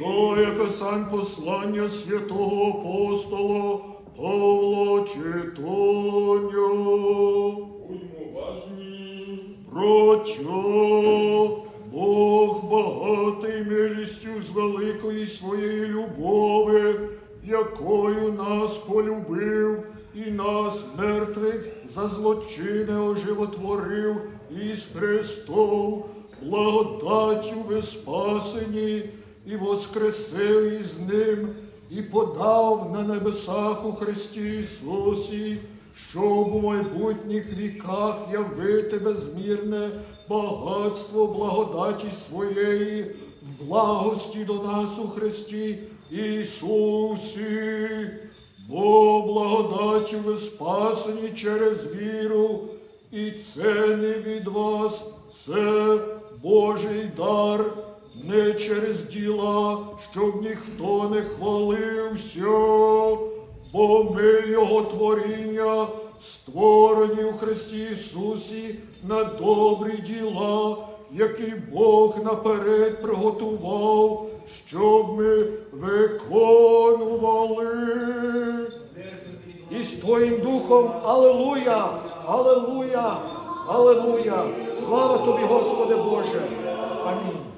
До Ефесань послання святого апостола Павла читання. Будьмо уважні. Прочо Бог багатий милістю з великої своєї любови, якою нас полюбив і нас мертвих за злочини оживотворив із Христом, благодаттю ви спасені, і воскресив із ним, і подав на небесах у Христі Ісусі, щоб у майбутніх віках явити безмірне багатство благодаті своєї, в благості до нас у Христі Ісусі, бо благодаттю ви спасені через віру, і це не від вас, це Божий дар, не через діла, щоб ніхто не хвалився бо ми Його творіння, створені у Христі Ісусі на добрі діла, які Бог наперед приготував, щоб ми виконували. І з Твоїм Духом, Алелуя, Алелуя, Алелуя. Слава тобі, Господи Боже. Амінь.